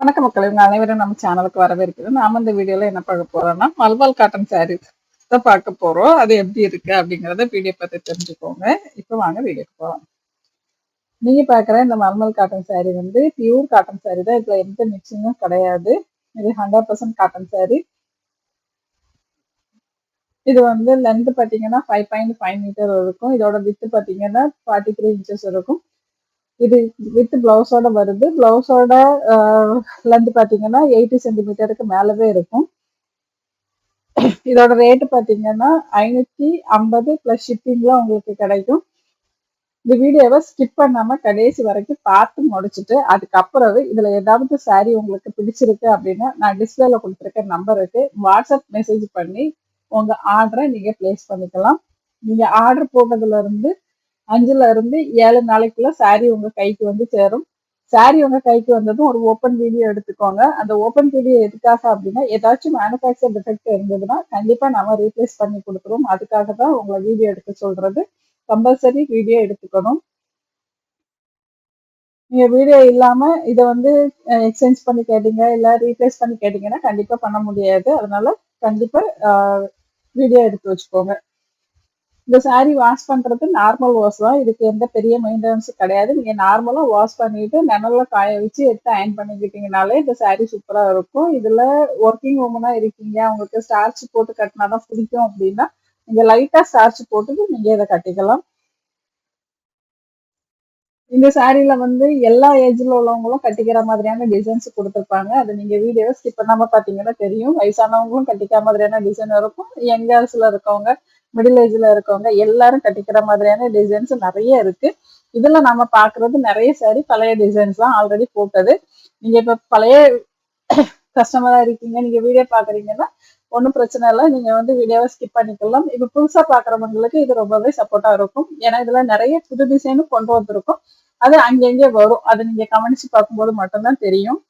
வணக்க மக்கள் இவங்க அனைவரும் நம்ம சேனலுக்கு வரவேற்கிறது. நாம இந்த வீடியோல என்ன பார்க்க போறோம்னா மல்வால் காட்டன் சாரீஸ் தான் பார்க்க போறோம். அது எப்படி இருக்கு அப்படிங்கறத வீடியோ பார்த்து தெரிஞ்சுக்கோங்க. இப்போ வாங்க வீடியோக்கு போறோம் நீங்க பாக்குற இந்த மல்மல் காட்டன் சாரி வந்து பியூர் காட்டன் சாரி தான். இதுல எந்த மிக்சிங்கும் கிடையாது. இது ஹண்ட்ரட் பர்சன்ட் காட்டன் சாரி இது வந்து லென்த் பாத்தீங்கன்னா ஃபைவ் பாயிண்ட் ஃபைவ் மீட்டர் இருக்கும். இதோட வித்து பாத்தீங்கன்னா ஃபார்ட்டி த்ரீ இன்ச்சஸ் இருக்கும். இது வித் பிளவுஸோட வருது. பிளவுஸோட லென்த் பார்த்தீங்கன்னா எயிட்டி சென்டிமீட்டருக்கு மேலவே இருக்கும். இதோட ரேட்டு பார்த்தீங்கன்னா ஐநூற்றி ஐம்பது ப்ளஸ் ஷிப்பிங்லாம் உங்களுக்கு கிடைக்கும். இந்த வீடியோவை ஸ்கிப் பண்ணாமல் கடைசி வரைக்கும் பார்த்து முடிச்சுட்டு அதுக்கப்புறம் இதில் ஏதாவது சாரி உங்களுக்கு பிடிச்சிருக்கு அப்படின்னா நான் டிஸ்பிளேல கொடுத்துருக்க நம்பருக்கு வாட்ஸ்அப் மெசேஜ் பண்ணி உங்கள் ஆர்டரை நீங்கள் பிளேஸ் பண்ணிக்கலாம். நீங்கள் ஆர்டர் போட்டதுலேருந்து அஞ்சுல இருந்து ஏழு நாளைக்குள்ள சாரி உங்க கைக்கு வந்து சேரும். சாரி உங்க கைக்கு வந்ததும் ஒரு ஓப்பன் வீடியோ எடுத்துக்கோங்க. அந்த ஓப்பன் வீடியோ எதுக்காக அப்படின்னா ஏதாச்சும் மேனுஃபேக்சர் டிஃபெக்ட் இருந்ததுன்னா கண்டிப்பா நம்ம ரீப்ளேஸ் பண்ணி கொடுக்குறோம். அதுக்காக தான் உங்களை வீடியோ எடுக்க சொல்றது. கம்பல்சரி வீடியோ எடுத்துக்கணும். நீங்க வீடியோ இல்லாம இதை வந்து எக்ஸ்சேஞ்ச் பண்ணி கேட்டீங்க இல்ல ரீப்ளேஸ் பண்ணி கேட்டீங்கன்னா கண்டிப்பா பண்ண முடியாது. அதனால கண்டிப்பா வீடியோ எடுத்து வச்சுக்கோங்க. இந்த சாரி வாஷ் பண்றது நார்மல் வாஷ் தான். இதுக்கு எந்த பெரிய மெயின்டெனன்ஸும் கிடையாது. நீங்க நார்மலா வாஷ் பண்ணிட்டு நிழல்ல காய வச்சு எடுத்து அயன் பண்ணிக்கிட்டீங்கனாலே இந்த சாரி சூப்பரா இருக்கும். இதுல ஒர்க்கிங் உமனா இருக்கீங்க. உங்களுக்கு ஸ்டார்ச் போட்டு கட்டினாதான் பிடிக்கும் அப்படின்னா நீங்க லைட்டா ஸ்டார்ச் போட்டுட்டு நீங்க இதை கட்டிக்கலாம். இந்த சாரியில வந்து எல்லா ஏஜ்ல உள்ளவங்களும் கட்டிக்கிற மாதிரியான டிசைன்ஸ் கொடுத்துருப்பாங்க. அது நீங்க வீடியோவை ஸ்கிப் பண்ணாம பாத்தீங்கன்னா தெரியும். வயசானவங்களும் கட்டிக்கிற மாதிரியான டிசைன் இருக்கும். யங்கர்ஸ்ல இருக்கவங்க மிடில் ஏஜ்ல இருக்கவங்க எல்லாரும் கட்டிக்கிற மாதிரியான டிசைன்ஸ் நிறைய இருக்கு. இதுல நம்ம பாக்குறது நிறைய சாரி பழைய டிசைன்ஸ் தான் ஆல்ரெடி போட்டது. நீங்க இப்ப பழைய கஸ்டமரா இருக்கீங்க நீங்க வீடியோ பாக்குறீங்கன்னா ஒன்றும் பிரச்சனை இல்லை. நீங்க வந்து வீடியோவை ஸ்கிப் பண்ணிக்கலாம். இப்போ புதுசா பாக்குறவங்களுக்கு இது ரொம்பவே சப்போர்ட்டா இருக்கும். ஏன்னா இதுல நிறைய புது டிசைனும் கொண்டு வந்திருக்கும். அது அங்கங்கே வரும். அதை நீங்க கவனிச்சு பார்க்கும்போது மட்டும்தான் தெரியும்.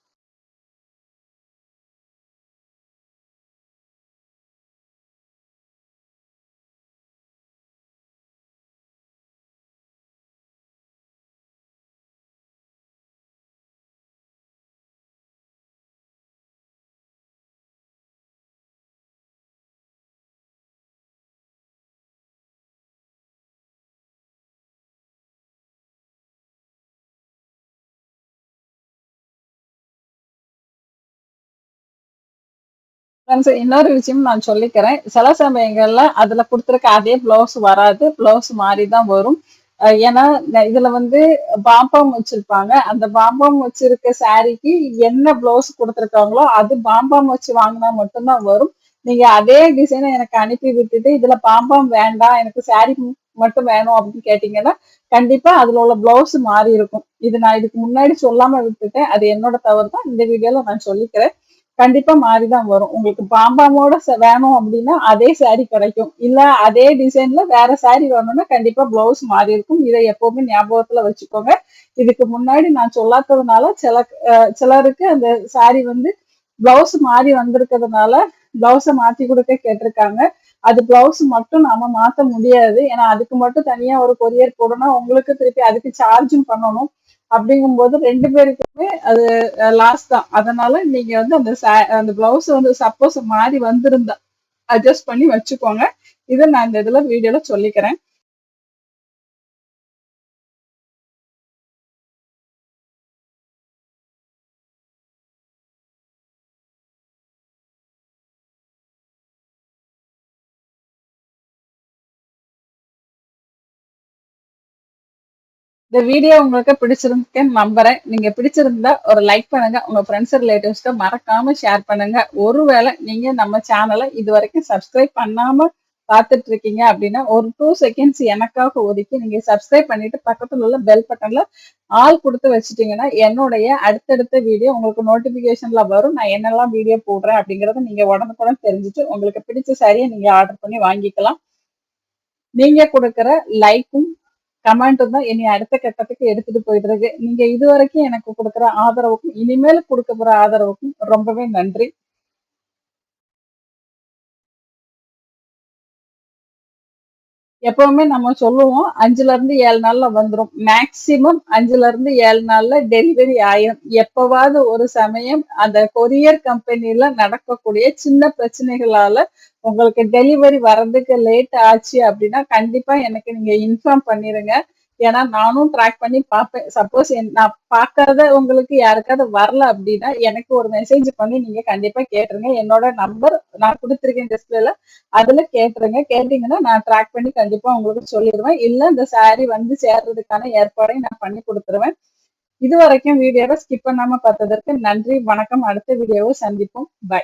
இன்னொரு விஷயம் நான் சொல்லிக்கிறேன். சில சமயங்கள்ல அதுல கொடுத்துருக்க அதே பிளவுஸ் வராது. பிளவுஸ் மாறி தான் வரும் ஏன்னா இதுல வந்து பாம்பம் வச்சிருப்பாங்க. அந்த பாம்பம் வச்சிருக்க சாரிக்கு என்ன பிளவுஸ் கொடுத்துருக்காங்களோ அது பாம்பம் வச்சு வாங்கினா மட்டும்தான் வரும். நீங்க அதே டிசைனை எனக்கு அனுப்பி விட்டுட்டு இதுல பாம்பம் வேண்டாம் எனக்கு சாரி மட்டும் வேணும் அப்படின்னு கேட்டீங்கன்னா கண்டிப்பா அதுல உள்ள பிளவுஸ் மாறி இருக்கும். இது நான் இதுக்கு முன்னாடி சொல்லாம விட்டுட்டேன். அது என்னோட தவறு தான் இந்த வீடியோல நான் சொல்லிக்கிறேன். கண்டிப்பா மாறிதான் வரும். உங்களுக்கு பாம்பாமோட வேணும் அப்படின்னா அதே சாரி கிடைக்கும். இல்ல அதே டிசைன்ல வேற சாரி வேணும்னா கண்டிப்பா பிளவுஸ் மாறி இருக்கும். இதை எப்பவுமே ஞாபகத்துல வச்சுக்கோங்க. இதுக்கு முன்னாடி நான் சொல்லாததுனால சில சிலருக்கு அந்த சாரி வந்து பிளவுஸ் மாறி வந்திருக்கிறதுனால பிளவுஸை மாத்தி கொடுக்க கேட்டிருக்காங்க. அது பிளவுஸ் மட்டும் நாம மாத்த முடியாது. ஏன்னா அதுக்கு மட்டும் தனியா ஒரு கொரியர் போடணும். உங்களுக்கு திருப்பி அதுக்கு சார்ஜும் பண்ணணும். அப்படிங்கும்போது ரெண்டு பேருக்குமே அது லாஸ் தான். அதனால நீங்க வந்து அந்த அந்த பிளவுஸ் வந்து சப்போஸ் மாறி வந்திருந்தா அட்ஜஸ்ட் பண்ணி வச்சுக்கோங்க. இதை நான் இந்த இதுல வீடியோல சொல்லிக்கிறேன். இந்த வீடியோ உங்களுக்கு பிடிச்சிருக்கேன்னு நம்புறேன். நீங்க பிடிச்சிருந்தா ஒரு லைக் பண்ணுங்க. உங்க ஃப்ரெண்ட்ஸ் ரிலேட்டிவ்ஸ்க்கு மறக்காம ஷேர் பண்ணுங்க. ஒருவேளை நீங்க நம்ம சேனலை இது வரைக்கும் சப்ஸ்கிரைப் பண்ணாம பார்த்துட்டு இருக்கீங்க அப்படின்னா ஒரு டூ செகண்ட்ஸ் எனக்காக ஒதுக்கி நீங்க சப்ஸ்கிரைப் பண்ணிட்டு பக்கத்துல உள்ள பெல் பட்டன்ல ஆள் கொடுத்து வச்சுட்டீங்கன்னா என்னுடைய அடுத்தடுத்த வீடியோ உங்களுக்கு நோட்டிபிகேஷன்ல வரும். நான் என்னெல்லாம் வீடியோ போடுறேன் அப்படிங்கறத நீங்க உடனுக்குடன் தெரிஞ்சுட்டு உங்களுக்கு பிடிச்ச சாரியை நீங்க ஆர்டர் பண்ணி வாங்கிக்கலாம். நீங்க கொடுக்குற லைக்கும் கமெண்ட் தான் என்னை அடுத்த கட்டத்துக்கு எடுத்துட்டு போயிட்டு இருக்கு நீங்க இது வரைக்கும் எனக்கு கொடுக்குற ஆதரவுக்கும் இனிமேல் கொடுக்க போற ஆதரவுக்கும் ரொம்பவே நன்றி. எப்பவுமே நம்ம சொல்லுவோம் அஞ்சுல இருந்து ஏழு நாள்ல வந்துடும் மேக்சிமம் அஞ்சுல இருந்து ஏழு நாள்ல டெலிவரி ஆயிரும். எப்பவாவது ஒரு சமயம் அந்த கொரியர் கம்பெனில நடக்கக்கூடிய சின்ன பிரச்சனைகளால உங்களுக்கு டெலிவரி வர்றதுக்கு லேட் ஆச்சு அப்படின்னா கண்டிப்பா எனக்கு நீங்க இன்ஃபார்ம் பண்ணிருங்க. ஏன்னா நானும் ட்ராக் பண்ணி பார்ப்பேன். சப்போஸ் நான் பார்க்கறத உங்களுக்கு யாருக்காவது வரல அப்படின்னா எனக்கு ஒரு மெசேஜ் பண்ணி நீங்க கண்டிப்பா கேட்டுருங்க. என்னோட நம்பர் நான் கொடுத்துருக்கேன் டிஸ்பிளேல அதுல கேட்டுருங்க. கேட்டீங்கன்னா நான் ட்ராக் பண்ணி கண்டிப்பா உங்களுக்கு சொல்லிடுவேன். இல்ல இந்த சாரி வந்து சேர்றதுக்கான ஏற்பாடையும் நான் பண்ணி கொடுத்துருவேன். இது வரைக்கும் வீடியோவை ஸ்கிப் பண்ணாம பார்த்ததற்கு நன்றி. வணக்கம். அடுத்த வீடியோவை சந்திப்போம். பை